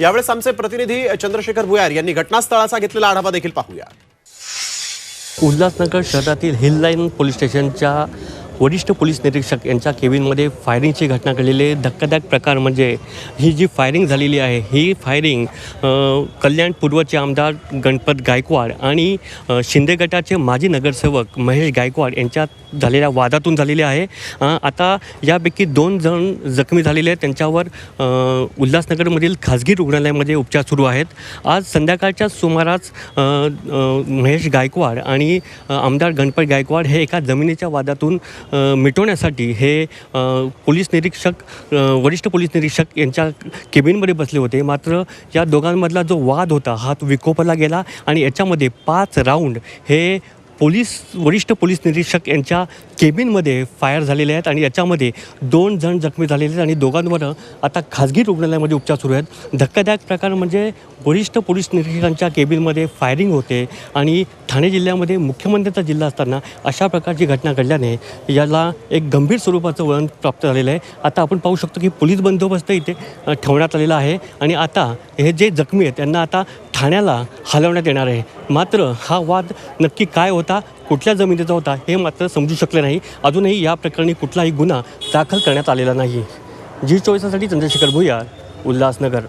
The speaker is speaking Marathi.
यावेळेस आमचे प्रतिनिधी चंद्रशेखर भुयार यांनी घटनास्थळाचा घेतलेला आढावा देखील पाहूया. उल्हासनगर शहरातील हिल लाईन पोलीस स्टेशनच्या वरिष्ठ पोलीस निरीक्षक यांच्या केबिनमध्ये फायरिंगची घटना घडलेली आहे. धक्कादायक प्रकार म्हणजे ही जी फायरिंग झालेली आहे ही फायरिंग कल्याण पूर्वचे आमदार गणपत गायकवाड आणि शिंदे गटाचे माजी नगरसेवक महेश गायकवाड यांच्यात झालेल्या वादातून झालेली आहे. आता यापैकी दोन जण जखमी झालेले आहेत. त्यांच्यावर उल्हासनगरमधील खाजगी रुग्णालयामध्ये उपचार सुरू आहेत. आज संध्याकाळच्या सुमारास महेश गायकवाड आणि आमदार गणपत गायकवाड हे एका जमिनीच्या वादातून मिटवण्यासाठी हे पोलीस निरीक्षक वरिष्ठ पोलीस निरीक्षक यांच्या केबिनमध्ये बसले होते. मात्र या दोघांमधला जो वाद होता हा तो विकोपाला गेला आणि याच्यामध्ये पाच राऊंड हे पोलीस वरिष्ठ पोलीस निरीक्षक यांच्या केबिनमध्ये फायर झालेले आहेत आणि याच्यामध्ये दोन जण जखमी झालेले आहेत आणि दोघांवर आता खाजगी रुग्णालयामध्ये उपचार सुरू आहेत. धक्कादायक प्रकार म्हणजे वरिष्ठ पोलीस निरीक्षकांच्या केबिनमध्ये फायरिंग होते आणि ठाणे जिल्ह्यामध्ये मुख्यमंत्र्यांचा जिल्हा असताना अशा प्रकारची घटना घडल्याने याला एक गंभीर स्वरूपाचं वळण प्राप्त झालेलं आहे. आता आपण पाहू शकतो की पोलीस बंदोबस्त इथे ठेवण्यात आलेला आहे आणि आता हे जे जखमी आहेत त्यांना आता ठाण्याला हलवण्यात येणार आहे. मात्र हा वाद नक्की काय होता कुठल्या जमिनीचा होता हे मात्र समजू शकले नाही. अजूनही या प्रकरणी कुठलाही गुन्हा दाखल करण्यात आलेला नाही. जी चोवीसासाठी चंद्रशेखर भुयार उल्हासनगर.